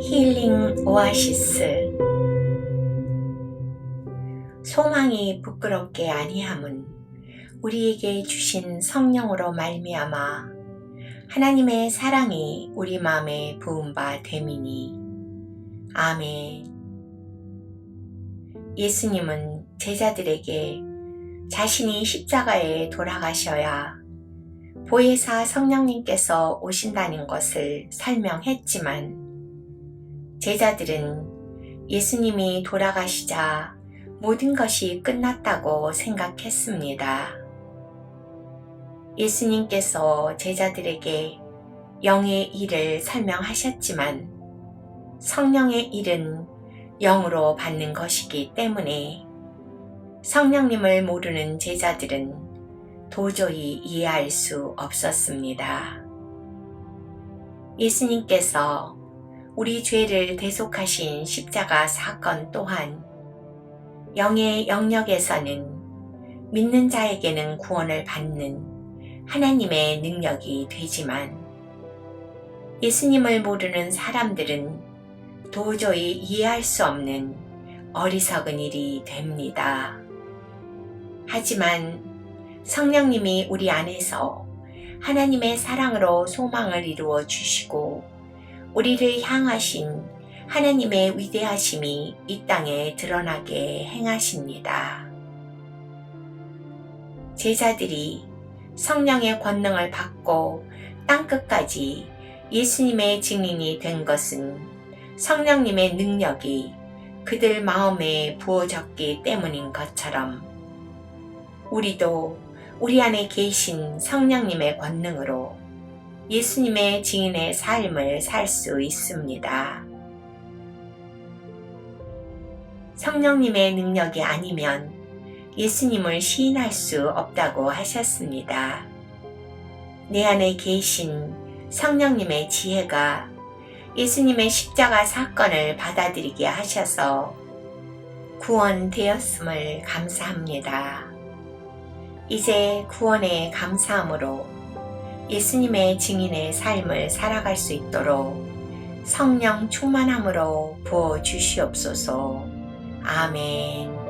힐링 오아시스. 소망이 부끄럽게 아니함은 우리에게 주신 성령으로 말미암아 하나님의 사랑이 우리 마음에 부은 바 됨이니. 아멘. 예수님은 제자들에게 자신이 십자가에 돌아가셔야 보혜사 성령님께서 오신다는 것을 설명했지만 제자들은 예수님이 돌아가시자 모든 것이 끝났다고 생각했습니다. 예수님께서 제자들에게 영의 일을 설명하셨지만 성령의 일은 영으로 받는 것이기 때문에 성령님을 모르는 제자들은 도저히 이해할 수 없었습니다. 예수님께서 우리 죄를 대속하신 십자가 사건 또한 영의 영역에서는 믿는 자에게는 구원을 받는 하나님의 능력이 되지만 예수님을 모르는 사람들은 도저히 이해할 수 없는 어리석은 일이 됩니다. 하지만 성령님이 우리 안에서 하나님의 사랑으로 소망을 이루어 주시고 우리를 향하신 하나님의 위대하심이 이 땅에 드러나게 행하십니다. 제자들이 성령의 권능을 받고 땅끝까지 예수님의 증인이 된 것은 성령님의 능력이 그들 마음에 부어졌기 때문인 것처럼 우리도 우리 안에 계신 성령님의 권능으로 예수님의 증인의 삶을 살 수 있습니다. 성령님의 능력이 아니면 예수님을 시인할 수 없다고 하셨습니다. 내 안에 계신 성령님의 지혜가 예수님의 십자가 사건을 받아들이게 하셔서 구원되었음을 감사합니다. 이제 구원의 감사함으로 예수님의 증인의 삶을 살아갈 수 있도록 성령 충만함으로 부어 주시옵소서. 아멘.